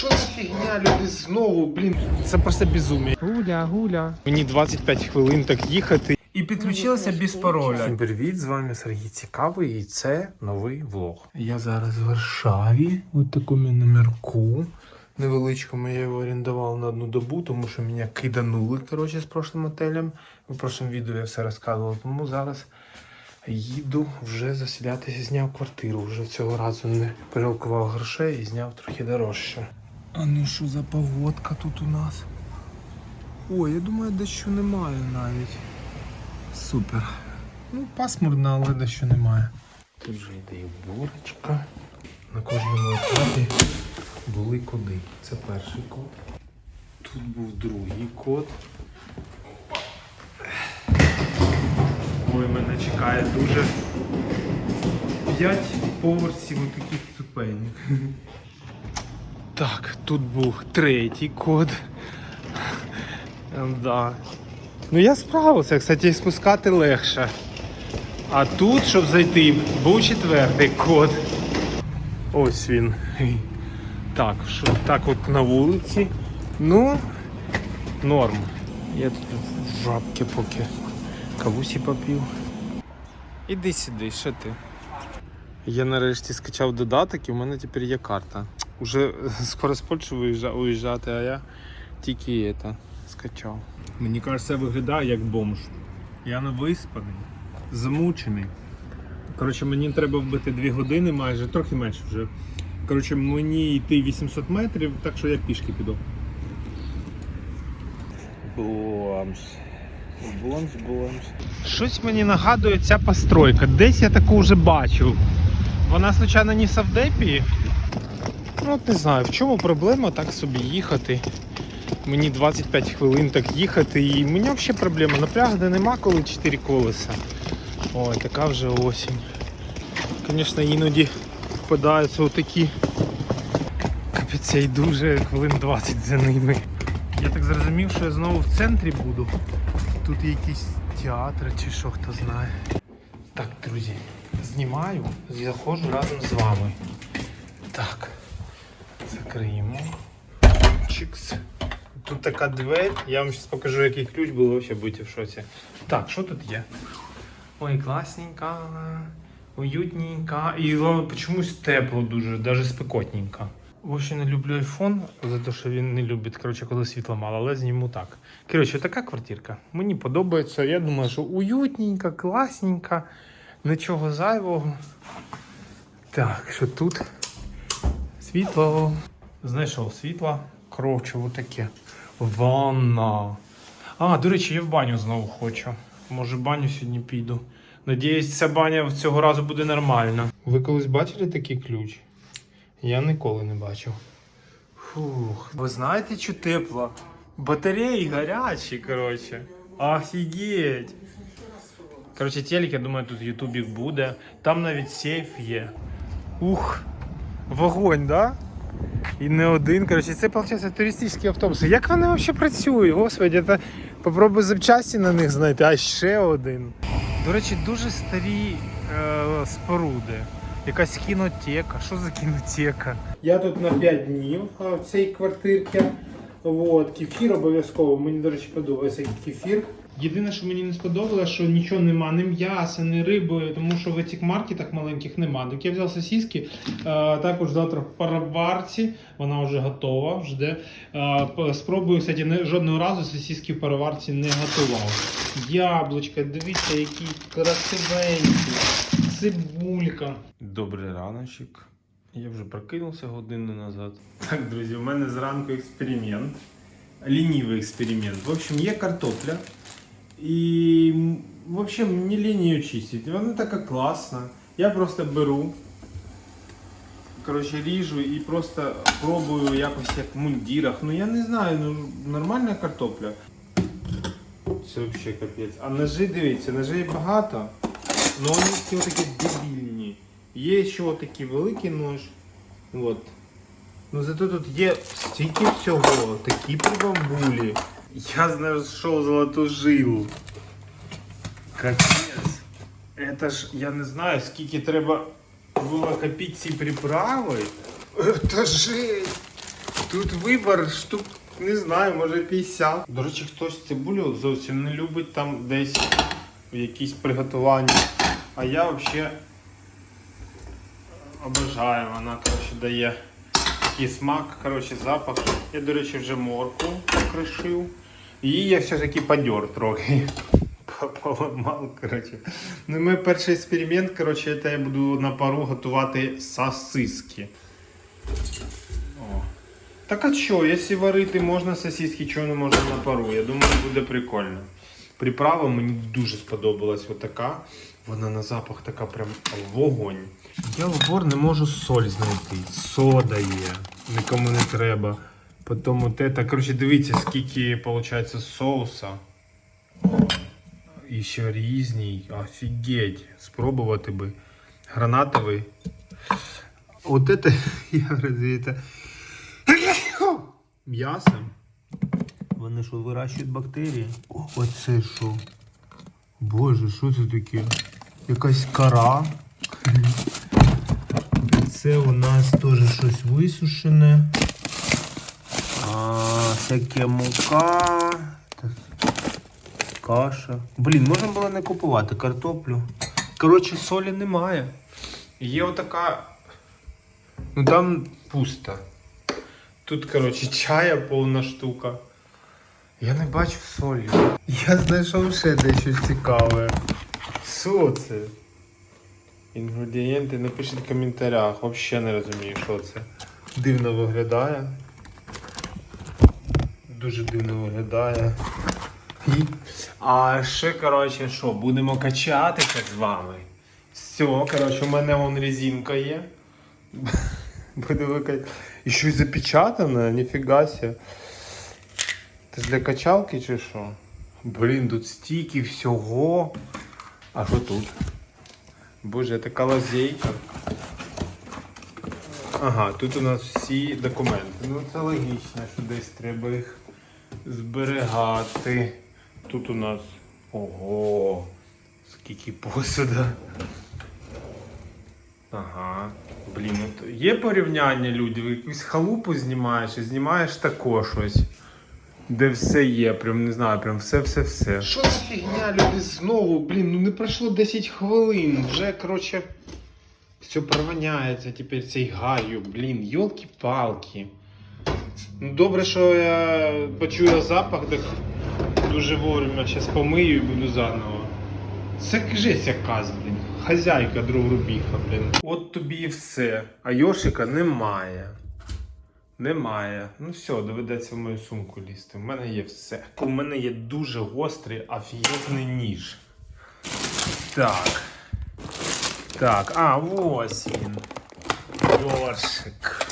Що за фігня, люди знову, блін. Це просто безумие. Гуля, гуля. Мені 25 хвилин так їхати. І підключилася без пароля. Всім привіт, з вами Сергій Цікавий і це новий влог. Я зараз в Варшаві, у такому номерку. Невеличкому я його орендував на одну добу, тому що мене киданули коротше, з прошлим отелем. В прошлому відео я все розказував, тому зараз їду вже заселятися, зняв квартиру. Вже цього разу не перелкував грошей і зняв трохи дорожче. А ну що за погодка тут у нас? Ой, я думаю, дещо немає навіть. Супер. Ну, пасмурно, але дещо немає. Тут же йде і уборочка. На кожному етапі були коди. Це перший код. Тут був другий код. Ой, мене чекає дуже 5 поверсів таких ступенів. Так, тут був третій код. Да. Ну я справився, кстати, спускати легше. А тут, щоб зайти, був четвертий код. Ось він. Так, що так от на вулиці. Ну, норм. Я тут в жабки поки кавусі попів. Іди сюди, що ти? Я нарешті скачав додаток і в мене тепер є карта. Уже скоро з Польщі уїжджати, а я тільки це скачав. Мені кажеться, виглядає як бомж. Я не виспаний, замучений. Коротше, мені треба вбити 2 години майже, трохи менше вже. Коротше, мені йти 800 метрів, так що я пішки піду. Бомж. Бомж, бомж. Щось мені нагадує ця постройка. Десь я таку вже бачив. Вона, звичайно, не в Савдепі. Ну, от не знаю, в чому проблема так собі їхати. Мені 25 хвилин так їхати, і в мене взагалі проблема. Напряг, де нема коли 4 колеса. Ой, така вже осінь. Звісно, іноді впадаються отакі. Капець, я йду вже хвилин 20 за ними. Я так зрозумів, що я знову в центрі буду. Тут є якісь театри чи що хто знає. Так, друзі, знімаю, заходжу разом з вами. Так, закриємо. Чикс. Тут така двері, я вам зараз покажу, який ключ було, взагалі будете в шоці. Так, що тут є? Ой, класненько, уютненько. І чомусь тепло дуже, навіть спекотненько. Взагалі не люблю iPhone, за те, що він не любить, коротше, коли світла мало, але зніму так. Коротше, така квартирка. Мені подобається. Я думаю, що уютненько, класненько, нічого зайвого. Так, що тут? Світло. Знайшов світло. Коротше, отаке. Ванна. А, до речі, я в баню знову хочу. Може, в баню сьогодні піду. Надіюсь, ця баня в цього разу буде нормальна. Ви колись бачили такий ключ? Я ніколи не бачив. Фух. Ви знаєте, що тепло? Батареї гарячі, коротше. Офігеть. Коротше, телек, я думаю, тут ютубік буде. Там навіть сейф є. Ух, вогонь, да? І не один. Коротше, це, виходить, туристичні автобуси. Як вони взагалі працюють? Господи, це попробуй запчасті на них знайти, а ще один. До речі, дуже старі е, споруди. Якась кінотека. Що за кінотека? Я тут на 5 днів в цій квартирці. От, кефір обов'язково. Мені, до речі, подобається кефір. Єдине, що мені не сподобалося, що нічого нема, ні м'яса, ні риби, тому що в цих маркетах маленьких нема. Так я взяв сосиски, е, також завтра в пароварці, вона вже готова. Жде. Е, Спробую, кстати, не- жодного разу сосиски в пароварці не готував. Яблучка, дивіться, які красивенькі, цибулька. Добрий раночок. Я вже прокинувся годину назад. Так, друзі, у мене зранку експеримент. Лінівий експеримент. В общем, є картопля. І м, в общем, не лінь її чистити. Вона така класна. Я просто беру. Коротше, ріжу і просто пробую якось як в мундірах. Ну я не знаю, ну нормальна картопля. Це взагалі капець. А ножи, дивіться, ножей багато, але вони всі такі дебільні. Є ще такий великий нож. От. Ну зато тут є стільки всього, такі прибамбулі. Я знайшов золоту жилу. Капець. Это ж, я не знаю, скільки треба було копити ці приправи. Это жесть. Тут вибір штук, не знаю, може 50. До речі, хтось цибулю зовсім не любить там десь в якісь приготуванні. А я взагалі обожаю, вона коротше, дає такий смак, коротше, запах. Я, до речі, вже морку покришив. Її я все-таки подер трохи. Поламав, коротше. Ну, мій перший експеримент, коротше, це я буду на пару готувати сосиски. О. Так а що, якщо варити можна сосиски, чого не можна на пару? Я думаю, буде прикольно. Приправа мені дуже сподобалась отака. Вона на запах така прям вогонь. Я в упор не можу соль знайти. Сода є. Нікому не треба. Потім от это. Коротше, дивіться, скільки виходить соуса. І ще різний. Офігеть. Спробувати би. Гранатовий. От это, я говорю, это м'ясо. Вони що, вирощують бактерії? О, Оце що? Боже, що це таке? Якась кара. Це у нас теж щось висушене. Таке мука. Каша. Блін, можна було не купувати картоплю. Коротше, солі немає. Є отака. Ну там пусто. Тут, коротше, чая повна штука. Я не бачу солі. Я знайшов ще дещо цікаве. Що це? Інгредієнти напишіть в коментарях. Взагалі не розумію, що це. Дивно виглядає. Дуже дивно виглядає. А ще, коротше, що, будемо качатися з вами. Все, коротше, у мене вон резинка є. Буду викати. І щось запечатане, ніфіга ся. Це ж для качалки чи що? Блін, тут стільки всього. А що тут? Боже, така лазейка. Ага, тут у нас всі документи. Ну це логічно, що десь треба їх зберігати. Тут у нас. Ого! Скільки посуда. Ага. Блін, от є порівняння люди, якусь халупу знімаєш і знімаєш тако щось. Де все є, прям не знаю, прям все-все-все. Що за фігня, люди, знову, блін, ну не пройшло 10 хвилин. Вже, коротше, все провоняється тепер цей гаю, блін, йолки-палки. Ну добре, що я почую запах, так дуже вовремя зараз помию і буду заново. Це жесть якась, блін. Хазяйка дроворубіха, блін. От тобі і все. А Йошика немає. Немає. Ну все, доведеться в мою сумку лізти. У мене є все. У мене є дуже гострий афієзний ніж. Так. Так, а, ось він. Йошик.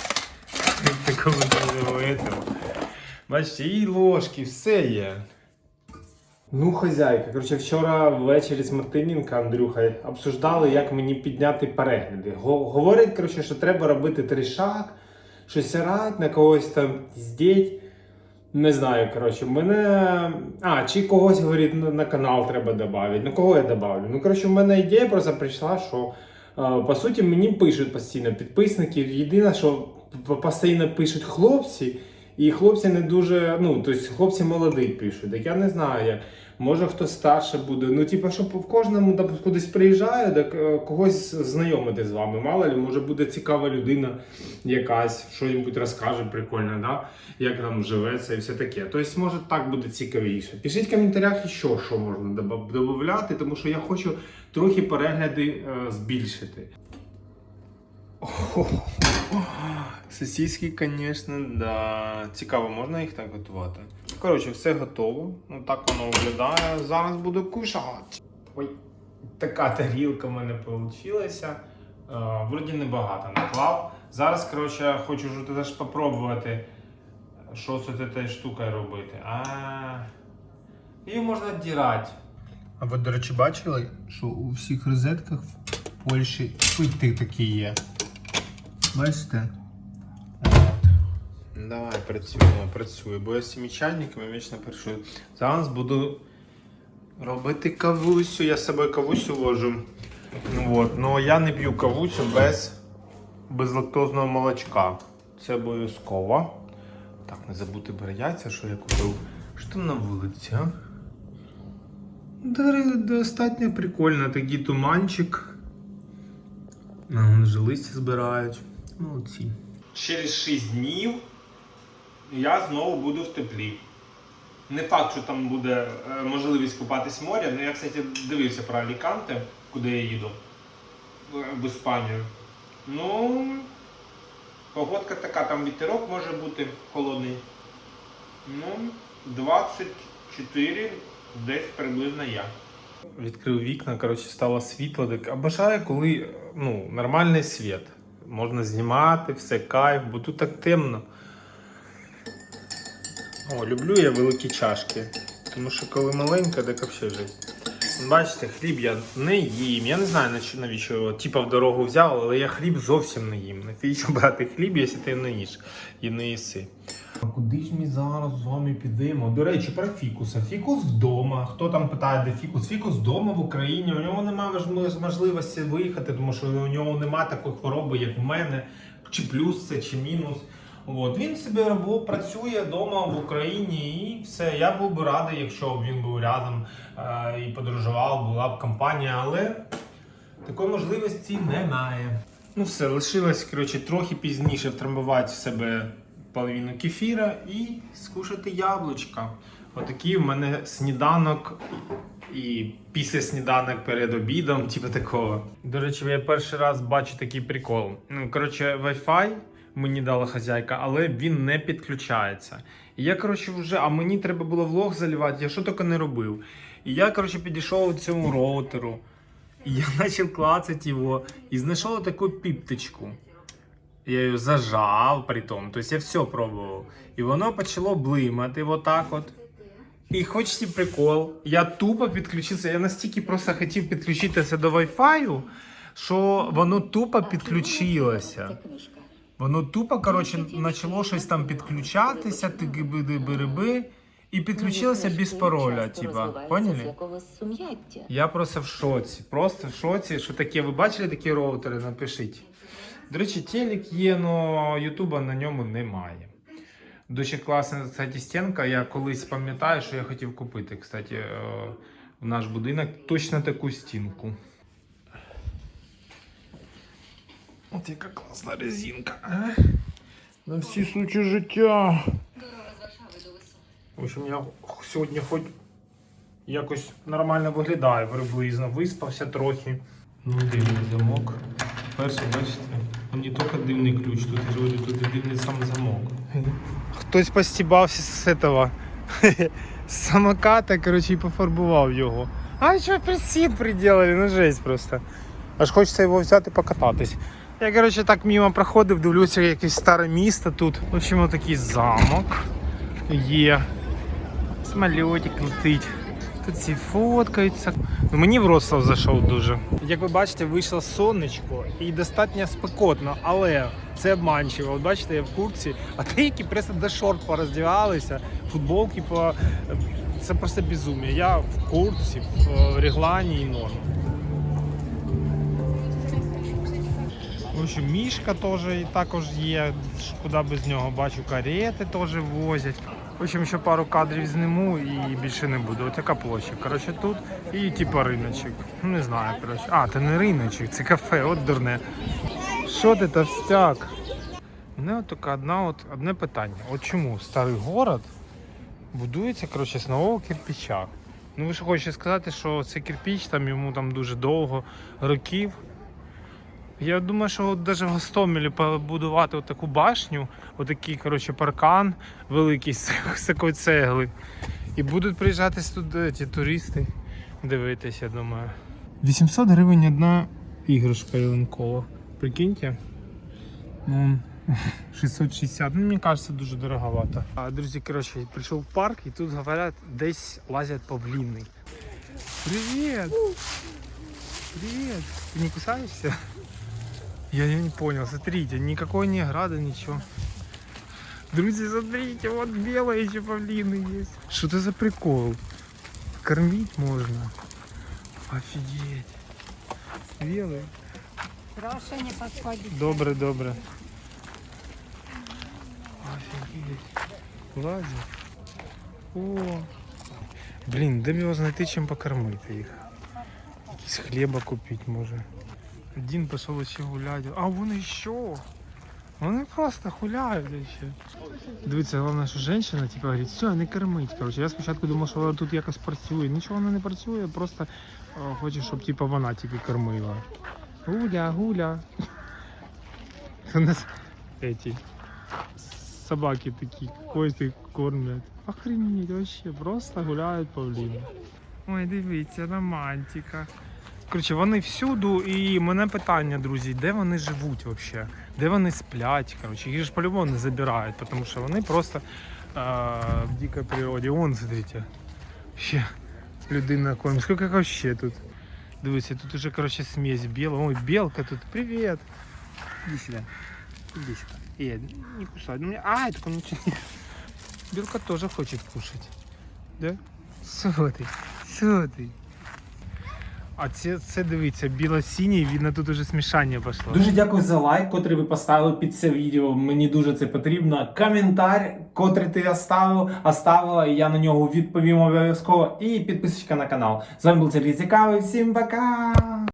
Этого. Бачите, і ложки, все є. Ну, хазяйка, коротше, вчора ввечері з Мартиненко Андрюха обсуждали, як мені підняти перегляди. Говорять, коротше, що треба робити тришак, щось орать, на когось там здіть. Не знаю, коротше, мене. А, чи когось говорить, на, на канал треба додати. Ну кого я добавлю? Ну, коротше, в мене ідея просто прийшла, що е, по суті мені пишуть постійно підписники. Єдине, що постійно пишуть хлопці, і хлопці не дуже. Ну, тобто хлопці молоді пишуть. Так я не знаю, як. Може хтось старше буде. Ну, типу, щоб в кожному там кудись приїжджає, так е, когось знайомити з вами. Мало ли, може буде цікава людина якась, що-небудь розкаже прикольно, да? як там живеться і все таке. Тобто, може так буде цікавіше. Пишіть в коментарях ще, що можна додати, тому що я хочу трохи перегляди е, збільшити. Сосиски, звісно, да. Цікаво, можна їх так готувати? Коротше, все готово. Ну так воно виглядає. Зараз буду кушати. Ой, така тарілка в мене вийшла. Вроді небагато наклав. Зараз, коротше, хочу вже теж спробувати, що з цією штукою робити. А, її можна дірати. А ви, до речі, бачили, що у всіх розетках в Польщі пити такі є. Бачите? Давай працюємо, працюю, бо я з цими вічно працюю. Зараз буду робити кавусю. Я з собою кавусю вожу. Ну, от. Ну я не п'ю кавусю без безлактозного молочка. Це обов'язково. Так, не забути бере що я купив. Що там на вулиці, достатньо прикольно, такий туманчик. А, вже листя збирають. Молодці. Через 6 днів я знову буду в теплі. Не факт, що там буде е, можливість купатись в морі, але я, кстати, дивився про Аліканте, куди я їду в- в Іспанію. Ну, погодка така, там вітерок може бути холодний. Ну, 24 десь приблизно я. Відкрив вікна, коротше, стало світло. Так обожаю, коли ну, нормальний світ. Можна знімати, все кайф, бо тут так темно. О, люблю я великі чашки. Тому що коли маленька, так взагалі жить. Бачите, хліб я не їм. Я не знаю навіщо- його типа в дорогу взяв, але я хліб зовсім не їм. Навіщо брати хліб, якщо ти не їш і не їси. Куди ж ми зараз з вами підемо? До речі, про фікуса. Фікус вдома. Хто там питає, де фікус? Фікус вдома в Україні. У нього немає можливості виїхати, тому що у нього немає такої хвороби, як в мене, чи плюс це, чи мінус. От він собі робив, працює вдома в Україні і все. Я був би радий, якщо б він був рядом е, і подорожував, була б компанія, але такої можливості немає. Ну все, лишилось коротше, трохи пізніше втрамбувати в себе половину кефіра і скушати яблучка. Отакий в мене сніданок і після сніданок перед обідом, типу такого. До речі, я перший раз бачу такий прикол. Ну, коротше, Wi-Fi мені дала хазяйка, але він не підключається. І я, коротше, вже, а мені треба було влог заливати, я що тільки не робив. І я, коротше, підійшов до цьому роутеру. І я почав клацати його і знайшов таку піпточку. Я її зажав при тому, тобто я все пробував. І воно почало блимати отак от. І хочете прикол, я тупо підключився. Я настільки просто хотів підключитися до Wi-Fi, що воно тупо підключилося. Воно тупо, коротше, почало щось там підключатися, тиги-биди-бириби, і підключилося без пароля, типа. Поняли? Я просто в шоці. Просто в шоці, що таке. Ви бачили такі роутери? Напишіть. До речі, телек є, але Ютуба на ньому немає. Дуже класна, кстати, стінка. Я колись пам'ятаю, що я хотів купити, кстати, е, в наш будинок точно таку стінку. От яка класна резинка, а? На всі случаї життя. В общем, я сьогодні хоч якось нормально виглядаю приблизно, виспався трохи. Ну, дивний замок. Перший, бачите, не тільки дивний ключ, тут я говорю, тут і дивний сам замок. Хтось постібався з этого з самоката, коротше, і пофарбував його. А що апельсин приділили, ну жесть просто. Аж хочеться його взяти покататись. Я, коротше, так мимо проходив, дивлюся, якесь старе місто тут. В общем, такий замок є. Самолітик летить. Тут всі фоткаються. Ну, мені Вроцлав зайшов дуже. Як ви бачите, вийшло сонечко і достатньо спекотно, але це обманчиво. От бачите, я в куртці, а деякі просто до шорт пороздягалися, футболки по. Це просто безумие. Я в куртці, в е, реглані і норм. В общем, мішка теж також є, куди без нього бачу, карети теж возять. Общем, ще пару кадрів зніму і більше не буду. Ось така площа. Коротше, тут і типу риночок. Ну не знаю, коротше. А, це не риночок, це кафе, от дурне. Що ти товстяк? Мене от така одна, от, одне питання. От чому старий город будується коротше, з нового кирпича? Ну ви що хочете сказати, що цей кирпич там йому там дуже довго років. Я думаю, що от навіть в Гостомелі побудувати таку башню, отакий коротше, паркан великий з, такої цегли. І будуть приїжджати сюди ті туристи дивитися, я думаю. 800 гривень одна іграшка ялинкова. Прикиньте. Ну, 660. Ну, мені кажется, дуже дороговато. А, друзі, коротше, прийшов в парк і тут говорять, десь лазять павліни. Привіт! Привіт! Ти не кусаєшся? Я, я не понял, смотрите, никакой не ограды, ничего. Друзья, смотрите, вот белые еще павлины есть. Что это за прикол? Кормить можно. Офигеть. Белые. Прошу не подходить. Добре, добре. Офігеть. Лазять. О. Блін, де б його знайти, чим покормити їх. Якийсь хліба купити може. Один пішов ще гуляти. А вони що? Вони просто гуляють ще. Дивіться, головне, що жінка, типу, говорить, все, не кормить. Короче, я спочатку думав, що вона тут якось працює. Нічого вона не працює, просто е, хоче, щоб типу, вона тільки кормила. Гуля, гуля. У нас эти собаки такі, кости кормлять. Охренеть, вообще, просто гуляють павліни. Ой, дивіться, романтика. Коротше, вони всюду, і мене питання, друзі, де вони живуть взагалі? Де вони сплять? Коротше, їх ж по-любому не забирають, тому що вони просто е, в дикій природі. Вон, смотрите, ще людина кормить. Скільки як ще тут? Дивіться, тут уже, коротше, смесь біла. Ой, белка тут, привіт. Иди сюда. Иди сюда. Э, не кусай. Ну. А, это ничего не... Белка тоже хочет кушать. Да? Смотри, смотри. А це, це дивіться, біло-синій, видно, тут уже смішання пішло. Дуже дякую за лайк, котрий ви поставили під це відео. Мені дуже це потрібно. Коментар, котрий ти оставив, оставила, і я на нього відповім обов'язково. І підписочка на канал. З вами був Сергій Цікавий. Всім пока!